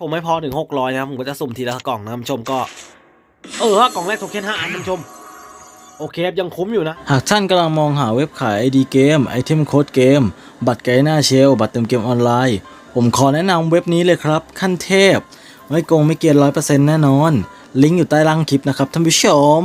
ผมไม่พอถึงหกร้อยนะครับผมก็จะสุ่มทีละกล่องนะท่านผู้ชมก็ เออกล่องแรกโทเค็นห้าอันท่านผู้ชม โอเคยังคุ้มอยู่นะ หากท่านกำลังมองหาเว็บขาย ID เกมไอเทมโค้ดเกม บัตรไกด์หน้าเชล บัตรเติมเกมออนไลน์ ผมขอแนะนำเว็บนี้เลยครับ ขั้นเทพ ไม่โกงไม่เกียนร้อยเปอร์เซ็นต์แน่นอน ลิงก์อยู่ใต้ล่างคลิปนะครับท่านผู้ชม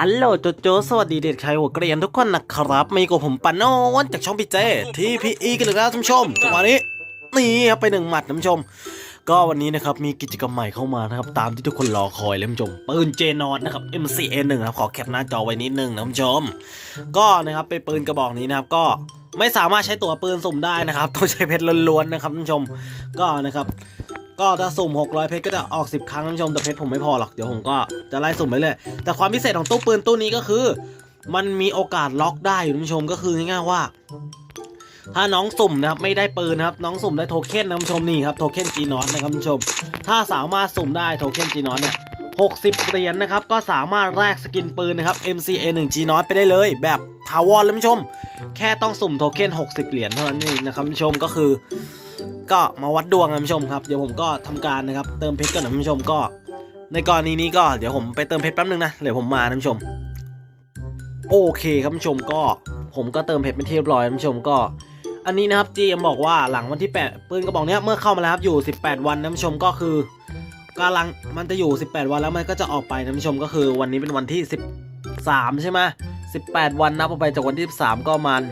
ฮัลโหลโจโจสวัสดีเด็กชายหัวเกรียนทุกคนนะครับมีกับผมปานโนนจากช่องพี่เจที่พีอีกันเลยครับท่านผู้ชมจังหวะนี้นี่ครับไปหนึ่งหมัดท่านผู้ชม ก็วันนี้นะครับมีกิจกรรมใหม่เข้ามานะครับตามที่ทุกคนรอคอยเลยท่านผู้ชมปืนเจนอตนะครับ MCA 1 นะครับขอแคปหน้าจอไว้นิดนึงนะท่านผู้ชม ก็นะครับเป็นปืนกระบอกนี้นะครับก็ไม่สามารถใช้ตัวปืนสุ่มได้นะครับต้องใช้เพชรล้วนๆนะครับท่านผู้ชมก็นะครับ ก็ถ้าสุ่ม 600 เพชรก็จะออก 10 ครั้งท่านผู้ชมแต่เพชรผมไม่พอหรอก เดี๋ยวผมก็จะไล่สุ่มไปเลย แต่ความพิเศษของตู้ปืนตู้นี้ก็คือ มันมีโอกาสล็อกได้อยู่ท่านผู้ชมก็คือง่ายๆว่า ถ้าน้องสุ่มนะครับไม่ได้ปืนนะครับน้องสุ่มได้โทเค็นนะท่านผู้ชมนี่ครับโทเค็นจีนอตนะครับท่านผู้ชม ถ้าสามารถสุ่มได้โทเค็นจีนอตเนี่ย60 เหรียญนะครับ ก็สามารถแลกสกินปืนนะครับ MCA 1 G นอตไปได้เลย แบบทาวอนเลยท่านผู้ชม แค่ต้องสุ่มโทเค็น60 เหรียญเท่านั้นเองนะครับท่านผู้ชมก็คือ ก็มาวัดดวงนะท่านผู้ชมครับ เดี๋ยวผมก็ทำการนะครับเติมเพชรกันนะท่านผู้ชมก็ ในกรณีนี้ก็เดี๋ยวผมไปเติมเพชรแป๊บนึงนะเดี๋ยวผมมานะผู้ชม โอเคครับท่านผู้ชมก็ผมก็เติมเพชรเป็นที่เรียบร้อยท่านผู้ชมก็อันนี้นะครับ GM บอกว่าหลังวันที่ 8 ปืนกระบอกเนี้ยเมื่อเข้ามาแล้วครับอยู่ 18 วันนะท่านผู้ชมก็คือกำลังมันจะอยู่ 18 วันแล้วมันก็จะออกไปนะท่านผู้ชมก็คือวันนี้เป็นวันที่ 13 ใช่ไหม18 วันนับออกไปจากวันที่ 13 ก็มาณ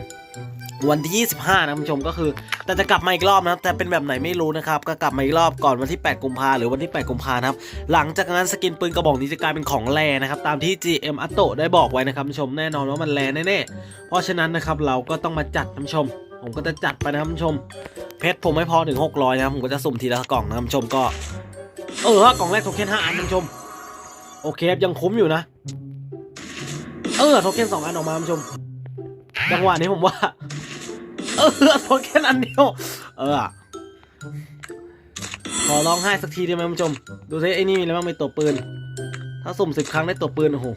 วันที่ 25 นะท่านผู้ชมก็คือ แต่จะกลับมาอีกรอบนะครับแต่เป็นแบบไหนไม่รู้นะครับก็กลับมาอีกรอบก่อนวันที่ 8 กุมภาหรือวันที่ 8 กุมภานะครับหลังจากนั้นสกินปืนกระบอกนี้จะกลายเป็นของแรนะครับตามที่ GM อัตโตได้บอกไว้นะครับท่านผู้ชมแน่นอนว่ามันแรแน่ๆเพราะฉะนั้นนะครับเราก็ต้องมาจัดท่านผู้ชม ผมก็จะจัดไปนะครับท่านผู้ชม เพชรผมไม่พอถึง600นะครับผมก็จะสุ่มทีละกล่องนะครับท่านผู้ชมก็เออกล่องแรกโทเค็น5อันท่านผู้ชมโอเคยังคุ้มอยู่นะเออโทเค็น2อันออกมาท่านผู้ชมจังหวะนี้ผมว่า เออโทเค็นอันเดียว เออ ขอร้องไห้สักทีได้ไหมผู้ชม ดูซิไอ้นี่มีอะไรบ้างมีตัวปืน ถ้าสุ่มสิบครั้งได้ตัวปืนโอ้โห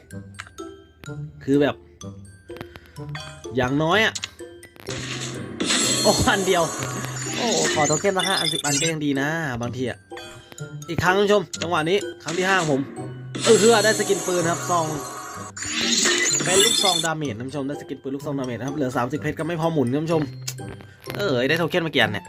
คือแบบ อย่างน้อยอะ โอ้อันเดียว โอ้ขอโทเค็นมาห้าอันสิบอันก็ยังดีนะ บางทีอะ อีกครั้งผู้ชม จังหวะนี้ ครั้งที่ห้าผม เออคือได้สกินปืนครับซอง เป็นลูกซองดาเมจท่านผู้ชมได้สกินปืนลูกซองดาเมจนะครับเหลือ 30 เพชรก็ไม่พอหมุนท่านผู้ชม เออได้โทเค็นมากี่อันเนี่ย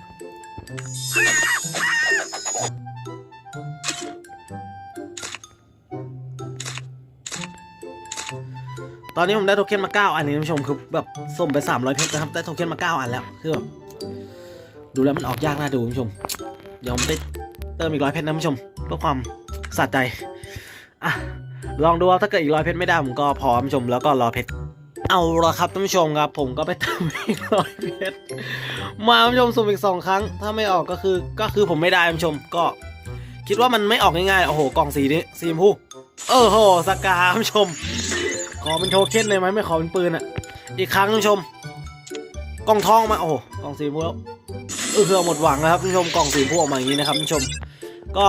ตอนนี้ผมได้โทเค็นมา 9 อันนี้ท่านผู้ชมคือแบบส่งไป 300 เพชรนะครับได้โทเค็นมา 9 อันแล้วคือแบบดูแล้วมันออกยากน่าดูท่านผู้ชมเดี๋ยวผมได้เติมอีกร้อยเพชรนะท่านผู้ชมเพื่อความสะใจอะ ลองดูว่าถ้าเกิดอีกร้อยเพชรไม่ได้ผมก็พอท่านผู้ชมแล้วก็รอเพชรเอาละครับท่านผู้ชมครับ ผมก็ไปเติมอีกร้อยเพชรมาท่านผู้ชมสุ่มอีกสองครั้ง ถ้าไม่ออกก็คือก็คือผมไม่ได้ท่านผู้ชมก็ คิดว่ามันไม่ออกง่ายๆโอ้โหกล่องสีนี้สีชมพูเออโหสกาท่านผู้ชม ขอเป็นโทเค็นเลยไหมไม่ขอเป็นปืนอะ อีกครั้งท่านผู้ชม กล่องทองมาโอ้โหกล่องสีชมพูแล้วเออคือหมดหวังแล้วครับท่านผู้ชมกล่องสีชมพูออกมาอย่างนี้นะครับท่านผู้ชม ก็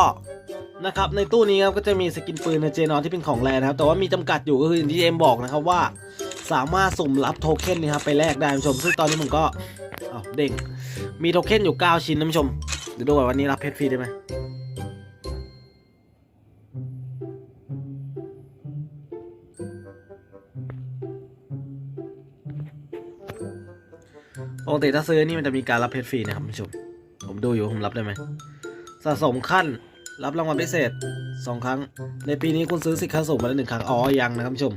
นะครับในตู้นี้ครับก็จะมีสกินปืนในเจนอนที่เป็นของแรนะครับแต่ว่ามีจำกัดอยู่ก็คืออย่างที่เอ็มบอกนะครับว่า สามารถสุ่มรับโทเค็นนี่ครับไปแลกได้ท่านผู้ชม ซึ่งตอนนี้ผมก็เด้งมีโทเค็นอยู่ 9 ชิ้นท่านผู้ชมเดี๋ยวดูก่อนวันนี้รับเพชรฟรีได้ไหมปกติถ้าซื้อนี่มันจะมีการรับเพชรฟรีนะครับคุณผู้ชม ผมดูอยู่ผมรับได้ไหมสะสมขั้น รับรางวัลพิเศษสองครั้ง ในปีนี้คุณซื้อสิทธิ์ขั้นสูงมาแล้วหนึ่งครั้ง อ๋อ ยังนะครับผู้ชม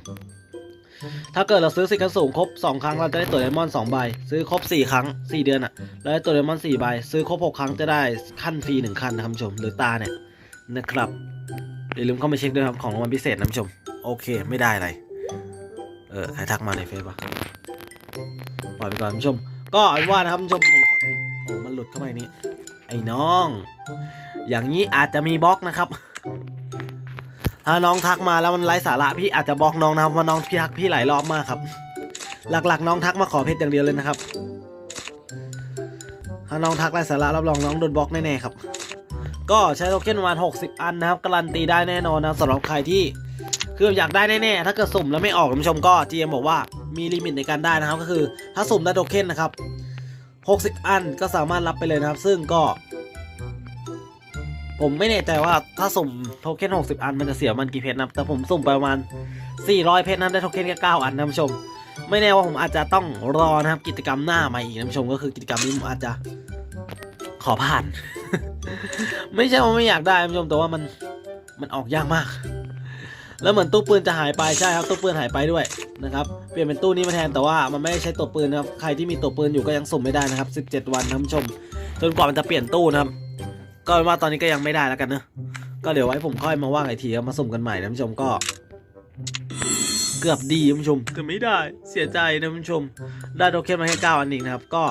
ถ้าเกิดเราซื้อสิทธิ์ขั้นสูงครบสองครั้งเราจะได้ตัวไดมอนด์สองใบ ซื้อครบสี่ครั้งสี่เดือนอะเราได้ตัวไดมอนด์สี่ใบ ซื้อครบหกครั้งจะได้ขั้นฟรีหนึ่งขั้นนะครับผู้ชม หรือตาเนี่ยนะครับอย่าลืมเข้ามาเช็คด้วยครับของรางวัลพิเศษนะผู้ชม โอเค ไม่ได้อะไร เออใครทักมาในเฟซปะปล่อยไปก่อนคุณผู้ชม ก็เอาเป็นว่านะครับคุณผู้ชมผมโอ้มันหลุดเข้าไปนี่ไอ้น้อง อย่างนี้อาจจะมีบล็อกนะครับ ถ้าน้องทักมาแล้วมันไร้สาระพี่อาจจะบล็อกน้องนะครับเพราะน้องพี่ทักพี่หลายรอบมากครับ หลักๆ น้องทักมาขอเพชรอย่างเดียวเลยนะครับ ถ้าน้องทักไร้สาระรับรองน้องโดนบล็อกแน่ๆครับ ก็ใช้โทเค็นประมาณ60 อันนะครับการันตีได้แน่นอนนะสำหรับใครที่คืออยากได้แน่ๆ ถ้าเกิดสุ่มแล้วไม่ออกคุณผู้ชมก็ GM บอกว่ามีลิมิตในการได้นะครับ ก็คือถ้าสุ่มได้โทเค็นนะครับ 60 อันก็สามารถรับไปเลยนะครับ ซึ่งก็ ผมไม่แน่ใจว่าถ้าสุ่มโทเค็น60 อันมันจะเสียมันกี่เพชรนะแต่ผมสุ่มประมาณ 400 เพชรนั้นได้โทเค็นแค่9อันนะท่านผู้ชม ไม่แน่ว่าผมอาจจะต้องรอนะครับกิจกรรมหน้ามาอีกนะท่านผู้ชมก็คือกิจกรรมนี้ผมอาจจะขอผ่าน ไม่ใช่ว่าไม่อยากได้ท่านผู้ชมแต่ว่ามันมันออกยากมาก แล้วเหมือนตู้ปืนจะหายไปใช่ครับตู้ปืนหายไปด้วยนะครับเปลี่ยนเป็นตู้นี้มาแทนแต่ว่ามันไม่ได้ใช้ตัวปืนนะครับใครที่มีตัวปืนอยู่ก็ยังสุ่มไม่ได้นะครับ 17 วันนะท่านผู้ชม จนกว่ามันจะเปลี่ยนตู้นะครับ ก็เป็นว่าตอนนี้ก็ยังไม่ได้แล้วกันเนอะก็เดี๋ยวไว้ผมค่อยมาว่างไอทีครับมาสุ่มกันใหม่นะท่านผู้ชมก็ เกือบดีท่านผู้ชมเกือบไม่ได้เสียใจนะท่านผู้ชม ได้โทเค็นมาแค่9อันเองนะครับ ก็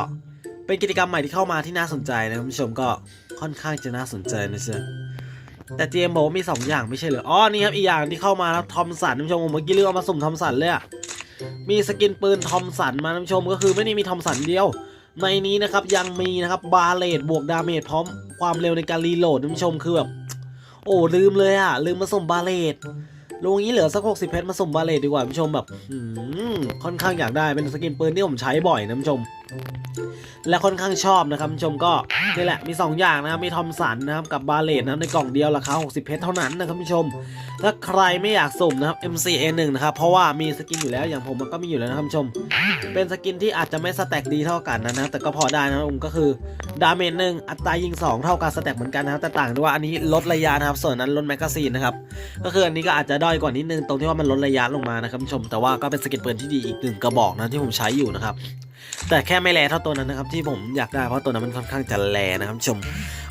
เป็นกิจกรรมใหม่ที่เข้ามาที่น่าสนใจนะท่านผู้ชมก็ค่อนข้างจะน่าสนใจนะเชื่อแต่เจมบอกว่ามี 2 อย่างไม่ใช่เหรอ อ๋อ นี่ครับ อีกอย่างที่เข้ามาแล้วทอมสันท่านผู้ชมผมเมื่อกี้เลือกเอามาสุ่มทอมสันเลยอะมีสกินปืนทอมสันมาท่านผู้ชมก็คือไม่ได้มีทอมสันเดียว ในนี้นะครับยังมีนะครับบาเลตบวกดาเมจพร้อม ความเร็วในการรีโหลดท่านผู้ชมคือแบบโอ้ลืมเลยอะลืมมาส่งบาเลตลงนี้เหลือสักหกสิบเพชรมาส่งบาเลตดีกว่าท่านผู้ชมแบบค่อนข้างอยากได้เป็นสกินปืนที่ผมใช้บ่อยนะท่านผู้ชม และค่อนข้างชอบนะครับชมก็นี่แหละมี 2 อย่างนะครับมีทอมสันนะครับกับบาเลตนะครับในกล่องเดียวราคา 60 เพชรเท่านั้นนะครับผู้ชม ถ้าใครไม่อยากสุ่มนะครับ MCA1 นะครับเพราะว่ามีสกินอยู่แล้วอย่างผมมันก็มีอยู่แล้วนะครับผู้ชม เป็นสกินที่อาจจะไม่สแต็กดีเท่ากันนะนะแต่ก็พอได้นะครับผมก็คือดาเมจหนึ่งอัตรายิง 2 เท่ากับสแต็กเหมือนกันนะครับแต่ต่างที่ว่าอันนี้ลดระยะนะครับส่วนนั้นลดแมกกาซีนนะครับก็คืออันนี้ก็อาจจะด้อยกว่านิดนึงตรงที่ว่ามันลดระยะลงมานะครับผู้ชม แต่ว่าก็เป็นสกินปืนที่ดีอีกหนึ่งกระบอกนะที่ผมใช้อยู่นะครับ แต่แค่ไม่แลเท่าตัวนั้นนะครับ ที่ผมอยากได้เพราะตัวนั้นมันค่อนข้างจะแลนะครับชม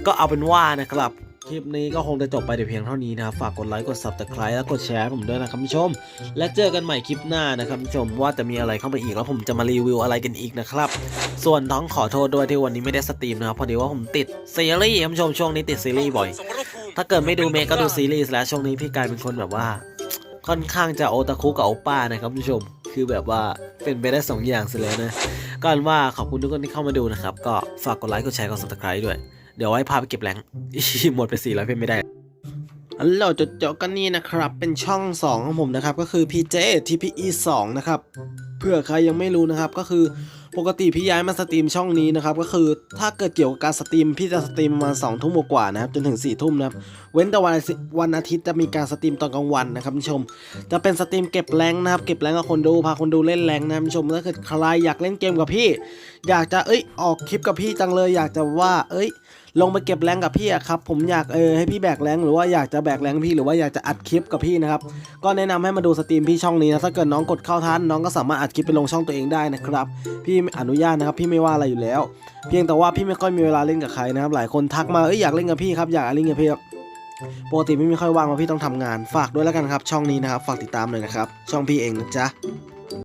ก็เอาเป็นว่านะครับคลิปนี้ก็คงจะจบไปแต่เพียงเท่านี้นะครับ ฝากกดไลค์ กด subscribe และกดแชร์ผมด้วยนะครับผู้ชม และเจอกันใหม่คลิปหน้านะครับผู้ชมว่าจะมีอะไรเข้ามาอีกแล้วผมจะมารีวิวอะไรกันอีกนะครับ ส่วนต้องขอโทษด้วยที่วันนี้ไม่ได้สตรีมนะครับ พอดีว่าผมติดซีรีส์ครับผู้ชมช่วงนี้ติดซีรีส์บ่อย ถ้าเกิดไม่ดูเมก็ดูซีรีส์แล้วช่วงนี้พี่กลายเป็นคนแบบว่า ค่อนข้างจะโอตาคุกับโอป้านะครับผู้ชม คือแบบว่าเป็นไปได้สองอย่างเสียแล้วนะก่อันว่าขอบคุณทุกคนที่เข้ามาดูนะครับ ก็ฝากกดไลค์กดแชร์กด subscribe ด้วย เดี๋ยวไว้พาไปเก็บแรงหมดไป400เพชรไม่ได้อันเราจะเจาะกันนี่นะครับ เป็นช่อง 2 ของผมนะครับ ก็คือ PJ TPE 2 นะครับ เพื่อใครยังไม่รู้นะครับก็คือ ปกติพี่ย้ายมาสตรีมช่องนี้นะครับ ก็คือถ้าเกิดเกี่ยวกับการสตรีมพี่จะสตรีมประมาณสองทุ่มกว่านะครับ จนถึง4ทุ่มนะครับ เว้นแต่วันอาทิตย์วันอาทิตย์จะมีการสตรีมตอนกลางวันนะครับคุณผู้ชม จะเป็นสตรีมเก็บแรงนะครับ เก็บแรงกับคนดูพาคนดูเล่นแรงนะครับคุณผู้ชมถ้าเกิดใครอยากเล่นเกมกับพี่ อยากจะเอ้ยออกคลิปกับพี่จังเลย อยากจะว่าเอ้ย ลงไปเก็บแรงกับพี่อะครับผมอยากเออให้พี่แบกแรงหรือว่าอยากจะแบกแรงพี่หรือว่าอยากจะอัดคลิปกับพี่นะครับก็แนะนำให้มาดูสตรีมพี่ช่องนี้นะถ้าเกิดน้องกดเข้าทันน้องก็สามารถอัดคลิปไปลงช่องตัวเองได้นะครับพี่อนุญาตนะครับพี่ไม่ว่าอะไรอยู่แล้ว เพียงแต่ว่าพี่ไม่ค่อยมีเวลาเล่นกับใครนะครับหลายคนทักมาเอ้ยอยากเล่นกับพี่ครับอยากเล่นกับพี่ปกติไม่มีค่อยว่างเพราะพี่ต้องทำงานฝากด้วยแล้วกันครับ ช่องนี้นะครับฝากติดตามเลยนะครับช่องพี่เองนะจ๊ะ